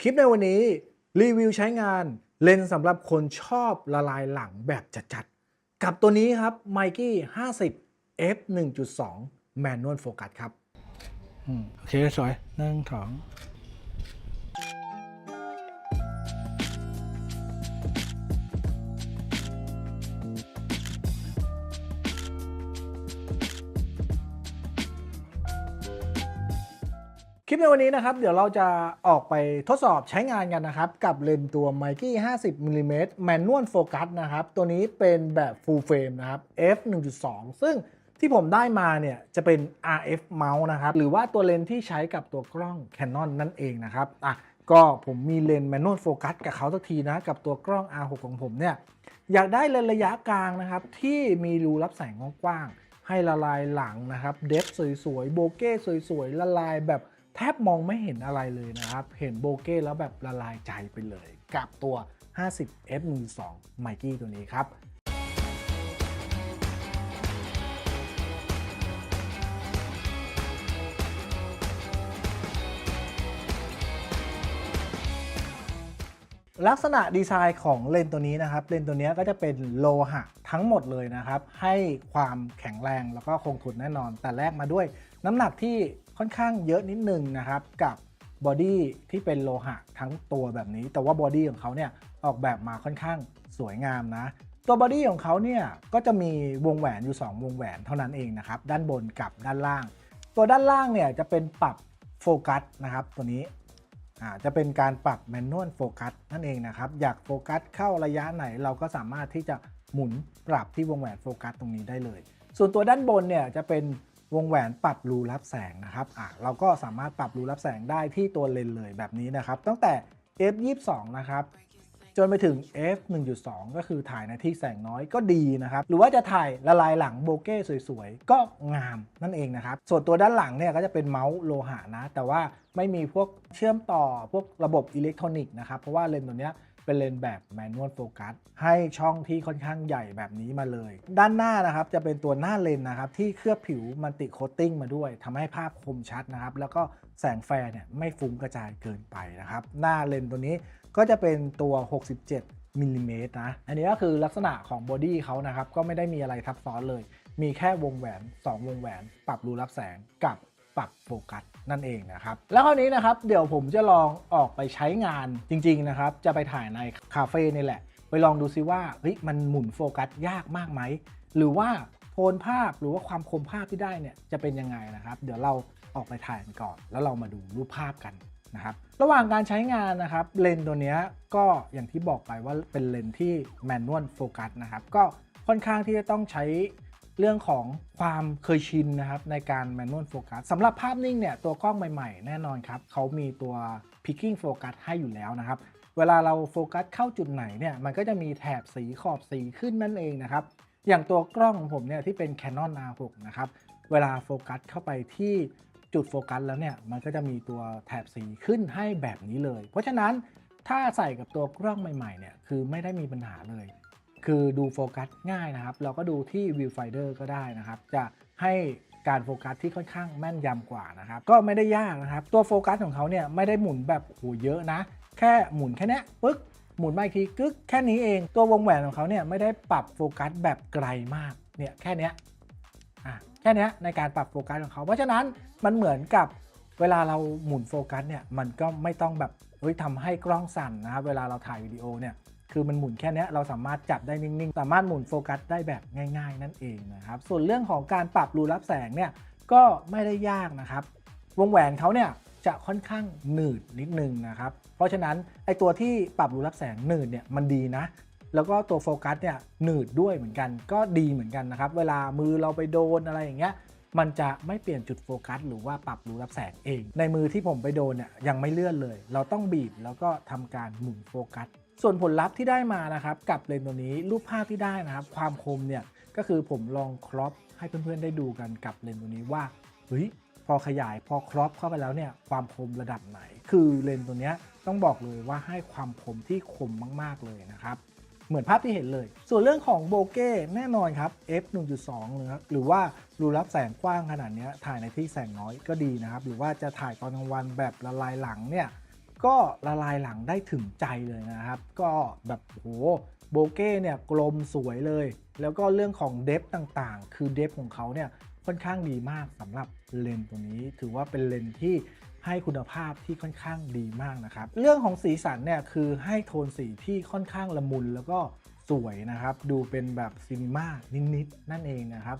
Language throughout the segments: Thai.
คลิปในวันนี้รีวิวใช้งานเลนส์สำหรับคนชอบละลายหลังแบบจัดๆ กับตัวนี้ครับ m i k e 50 f 1.2 Manual Focus ครับ โอเค สวยหนึ่งสอง คลิปในวันนี้นะครับ เดี๋ยวเราจะออกไปทดสอบใช้งานกันนะครับ กับเลนส์ตัว m i k e 50 mm Manual Focus นะครับ ตัวนี้เป็นแบบ Full Frame นะครับ f 1.2 ซึ่งที่ผมได้มาเนี่ยจะเป็น RF mount นะครับ หรือว่าตัวเลนส์ที่ใช้กับตัวกล้อง Canon นั่นเองนะครับอะก็ผมมีเลนส์ Manual Focus กับเขาสักทีนะ กับตัวกล้อง R6 ของผมเนี่ยอยากได้เลนส์ระยะกลางนะครับ ที่มีรูรับแสงกว้างให้ละลายหลังนะครับ เดฟสวยๆ โบเก้สวยๆ ละลายแบบ แทบมองไม่เห็นอะไรเลยนะครับ เห็นโบเก้แล้วแบบละลายใจไปเลย กับตัว 50 f 1 2 m i k e ตัวนี้ครับลักษณะดีไซน์ของเลนตัวนี้นะครับ เลนตัวนี้ก็จะเป็นโลหะทั้งหมดเลยนะครับ ให้ความแข็งแรงแล้วก็คงทนแน่นอน แต่แรกมาด้วยน้ำหนักที่ ค่อนข้างเยอะนิดนึงนะครับกับบอดี้ที่เป็นโลหะทั้งตัวแบบนี้ แต่ว่าบอดี้ของเขาเนี่ยออกแบบมาค่อนข้างสวยงามนะ ตัวบอดี้ของเขาเนี่ยก็จะมีวงแหวนอยู่ 2 วงแหวนเท่านั้นเองนะครับด้านบนกับด้านล่าง ตัวด้านล่างเนี่ยจะเป็นปรับโฟกัสนะครับตัวนี้จะเป็นการปรับแมนนวลโฟกัสนั่นเองนะครับ อยากโฟกัสเข้าระยะไหนเราก็สามารถที่จะหมุนปรับที่วงแหวนโฟกัสตรงนี้ได้เลย ส่วนตัวด้านบนเนี่ยจะเป็น วงแหวนปรับรูรับแสงนะครับอ่าเราก็สามารถปรับรูรับแสงได้ที่ตัวเลนเลยแบบนี้นะครับ ตั้งแต่ f 22นะครับจนไปถึง f 1.2 ก็คือถ่ายในที่แสงน้อยก็ดีนะครับ หรือว่าจะถ่ายละลายหลังโบเก้สวยๆ ก็งามนั่นเองนะครับ ส่วนตัวด้านหลังเนี่ยก็จะเป็นเมาส์โลหะนะ แต่ว่าไม่มีพวกเชื่อมต่อพวกระบบอิเล็กทรอนิกส์นะครับ เพราะว่าเลนส์ตัวเนี้ยเป็นเลนส์แบบแมนนวลโฟกัสให้ช่องที่ค่อนข้างใหญ่แบบนี้มาเลย ด้านหน้านะครับจะเป็นตัวหน้าเลนส์นะครับที่เคลือบผิวมันติโคตติ้งมาด้วยทำให้ภาพคมชัดนะครับ แล้วก็แสงแฟร์เนี่ยไม่ฟุ้งกระจายเกินไปนะครับ หน้าเลนส์ตัวนี้ก็จะเป็นตัว 67มิลลิเมตรนะ อันนี้ก็คือลักษณะของบอดี้เขานะครับ ก็ไม่ได้มีอะไรทับซ้อนเลย มีแค่วงแหวน 2 วงแหวน ปรับรูรับแสงกับปรับโฟกัส นั่นเองนะครับ แล้วคราวนี้นะครับเดี๋ยวผมจะลองออกไปใช้งานจริงๆนะครับ จะไปถ่ายในคาเฟ่นี่แหละ ไปลองดูซิว่าเฮ้ยมันหมุนโฟกัสยากมากไหม หรือว่าโทนภาพหรือว่าความคมภาพที่ได้เนี่ยจะเป็นยังไงนะครับ เดี๋ยวเราออกไปถ่ายกันก่อน แล้วเรามาดูรูปภาพกันนะครับ ระหว่างการใช้งานนะครับเลนส์ตัวนี้ก็อย่างที่บอกไปว่าเป็นเลนส์ที่แมนนวลโฟกัสนะครับก็ค่อนข้างที่จะต้องใช้ เรื่องของความเคยชินนะครับในการแมนนวลโฟกัสสำหรับภาพนิ่งเนี่ยตัวกล้องใหม่ๆ แน่นอนครับเขามีตัว picking focus ให้อยู่แล้วนะครับ เวลาเราโฟกัสเข้าจุดไหนเนี่ยมันก็จะมีแถบสีขอบสีขึ้นนั่นเองนะครับ อย่างตัวกล้องของผมเนี่ยที่เป็น Canon R6 นะครับเวลาโฟกัสเข้าไปที่จุดโฟกัสแล้วเนี่ยมันก็จะมีตัวแถบสีขึ้นให้แบบนี้เลย เพราะฉะนั้นถ้าใส่กับตัวกล้องใหม่ๆเนี่ยคือไม่ได้มีปัญหาเลย คือดูโฟกัสง่ายนะครับ เราก็ดูที่ viewfinder ก็ได้นะครับ จะให้การโฟกัสที่ค่อนข้างแม่นยำกว่านะครับ ก็ไม่ได้ยากนะครับ ตัวโฟกัสของเขาเนี่ยไม่ได้หมุนแบบโหเยอะนะ แค่หมุนแค่นี้ปึ๊กหมุนมาอีกทีกึกแค่นี้เองตัววงแหวนของเขาเนี่ยไม่ได้ปรับโฟกัสแบบไกลมากเนี่ยแค่นี้อะแค่นี้ในการปรับโฟกัสของเขา เพราะฉะนั้นมันเหมือนกับเวลาเราหมุนโฟกัสเนี่ยมันก็ไม่ต้องแบบเฮ้ยทำให้กล้องสั่นนะครับเวลาเราถ่ายวิดีโอเนี่ย คือมันหมุนแค่นี้เราสามารถจับได้นิ่งๆ สามารถหมุนโฟกัสได้แบบง่ายๆ นั่นเองนะครับ ส่วนเรื่องของการปรับรูรับแสงเนี่ยก็ไม่ได้ยากนะครับ วงแหวนเขาเนี่ยจะค่อนข้างหนืดนิดนึงนะครับ เพราะฉะนั้นไอตัวที่ปรับรูรับแสงหนืดเนี่ยมันดีนะ แล้วก็ตัวโฟกัสเนี่ยหนืดด้วยเหมือนกัน ก็ดีเหมือนกันนะครับ เวลามือเราไปโดนอะไรอย่างเงี้ย มันจะไม่เปลี่ยนจุดโฟกัส หรือว่าปรับรูรับแสงเอง ในมือที่ผมไปโดนเนี่ยยังไม่เลื่อนเลย เราต้องบีบแล้วก็ทำการหมุนโฟกัส ส่วนผลลัพธ์ที่ได้มานะครับกับเลนส์ตัวนี้รูปภาพที่ได้นะครับ ความคมเนี่ยก็คือผมลองครอปให้เพื่อนๆได้ดูกันกับเลนส์ตัวนี้ว่าเฮ้ยพอขยายพอครอปเข้าไปแล้วเนี่ยความคมระดับไหน คือเลนส์ตัวเนี้ยต้องบอกเลยว่าให้ความคมที่คมมากๆเลยนะครับเหมือนภาพที่เห็นเลย ส่วนเรื่องของโบเก้แน่นอนครับ f 1.2 หรือว่ารูรับแสงกว้างขนาดนี้ถ่ายในที่แสงน้อยก็ดีนะครับ หรือว่าจะถ่ายตอนกลางวันแบบละลายหลังเนี่ย ก็ละลายหลังได้ถึงใจเลยนะครับ ก็แบบโอ้โหโบเก้เนี่ยกลมสวยเลย แล้วก็เรื่องของเดฟต่างๆ คือเดฟของเขาเนี่ยค่อนข้างดีมากสำหรับเลนส์ตัวนี้ ถือว่าเป็นเลนส์ที่ให้คุณภาพที่ค่อนข้างดีมากนะครับ เรื่องของสีสันเนี่ยคือให้โทนสีที่ค่อนข้างละมุนแล้วก็สวยนะครับ ดูเป็นแบบซีนีมานิดๆนั่นเองนะครับ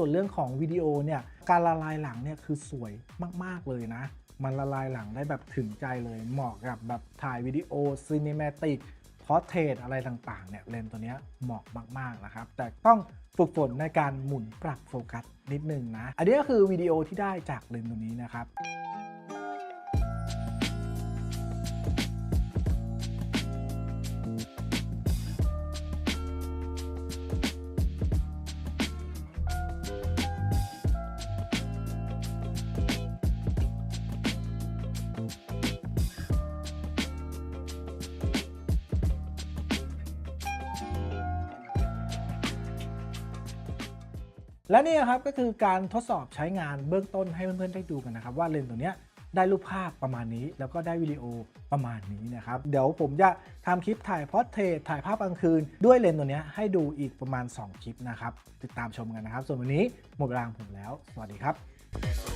ส่วนเรื่องของวิดีโอเนี่ยการละลายหลังเนี่ยคือสวยมากๆเลยนะ มันละลายหลังได้แบบถึงใจเลยเหมาะกับแบบถ่ายวิดีโอซีนิเมติกพอเทรตอะไรต่างๆเนี่ยเลนตัวเนี้ยเหมาะมากๆนะครับ แต่ต้องฝึกฝนในการหมุนปรับโฟกัสนิดนึงนะ อันนี้ก็คือวิดีโอที่ได้จากเลนตัวนี้นะครับ และนี่ครับก็คือการทดสอบใช้งานเบื้องต้นให้เพื่อนๆได้ดูกันนะครับ ว่าเลนส์ตัวนี้ได้รูปภาพประมาณนี้ แล้วก็ได้วิดีโอประมาณนี้นะครับ เดี๋ยวผมจะทำคลิปถ่ายพอร์เทรตถ่ายภาพกลางคืน ด้วยเลนส์ตัวนี้ให้ดูอีกประมาณ 2 คลิปนะครับ ติดตามชมกันนะครับ ส่วนวันนี้หมดเวลางผมแล้ว สวัสดีครับ